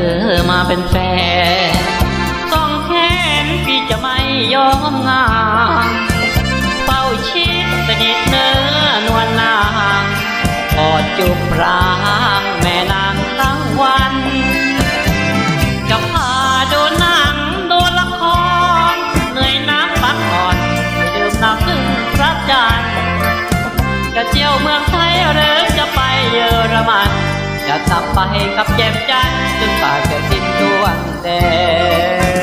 อมาเป็นแฟนสองแขนพี่จะไม่ยอมงางเฝ้าชิดสนิทเนื้อนวลนางกอดจุบรางแม่นางทั้งวันจะพาดูหนังดูละครเหนื่อยนักพักผ่อนไปดื่มน้ำพึ่งพระจันทร์จะเที่ยวเมืองไทยหรือ จะกลับไปกับเจ็บจันทร์จนป่าจะสิ้นดวงแด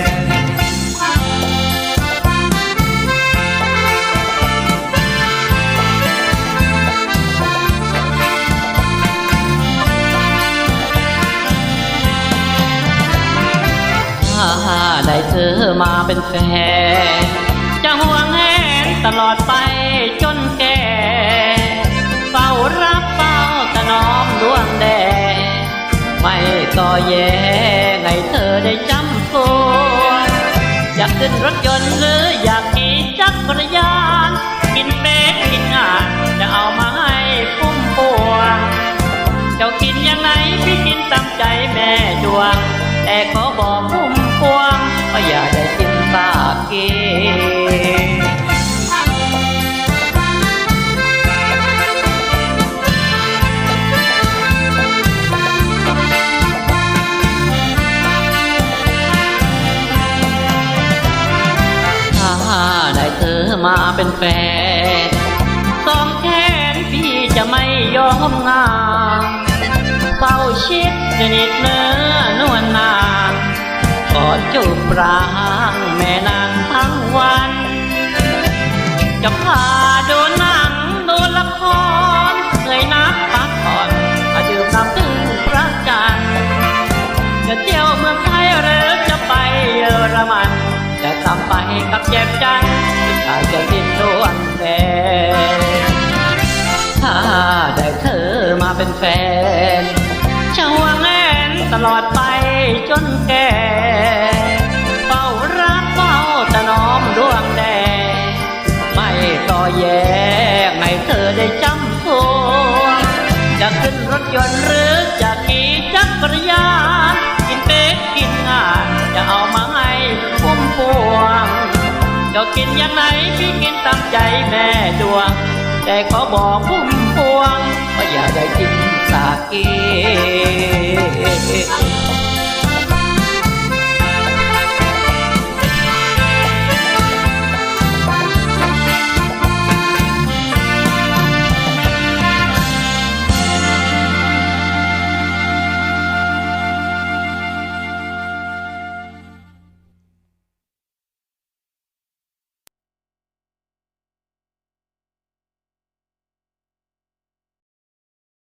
งถ้าได้เธอมาเป็นแฟนจะห่วงแหนตลอดไปจนแก่ ต่อแย่ให้เธอได้จำตัวอยากขึ้นรถยนต์หรืออยากขี่จักรยาน กินเป็ดกินงาจะเอามาให้พุ่มพวงเจ้ากินยังไงพี่กินตามใจแม่ดวง แต่ขอบอกผู้ มาเป็นแฟนสองแขนพี่จะไม่ยอมงางเฝ้าชิดสนิทเนื้อนวลนางกอดจูบปรางแม่นางทั้งวัน จะพาดูหนังดูละครเหนื่อยนักพักผ่อนมาดื่มน้ำพึ่งพระจันทร์จะเที่ยวเมืองไทยหรือจะไปเยอรมัน จะกลับไปกับแยบจัน ทร์ถ้าจะสิ้นดวงแดงถ้าได้เธอมาเป็นแฟนจะห่วงแอนตลอดไปจนแก่เฝ้ารักเฝ้าถนอมดวงแดงไม่ต่อแย่ให้เธอได้จำพวงจะขึ้นรถยนต์หรือจะขี่จักรยานกินเป็ดกินงานจะเอามาให้พุ่มพวง จะกินยังไงพี่กินตามใจแม่ดวง แต่ขอบอกพุ่มพวงว่าอย่าได้กินสาเก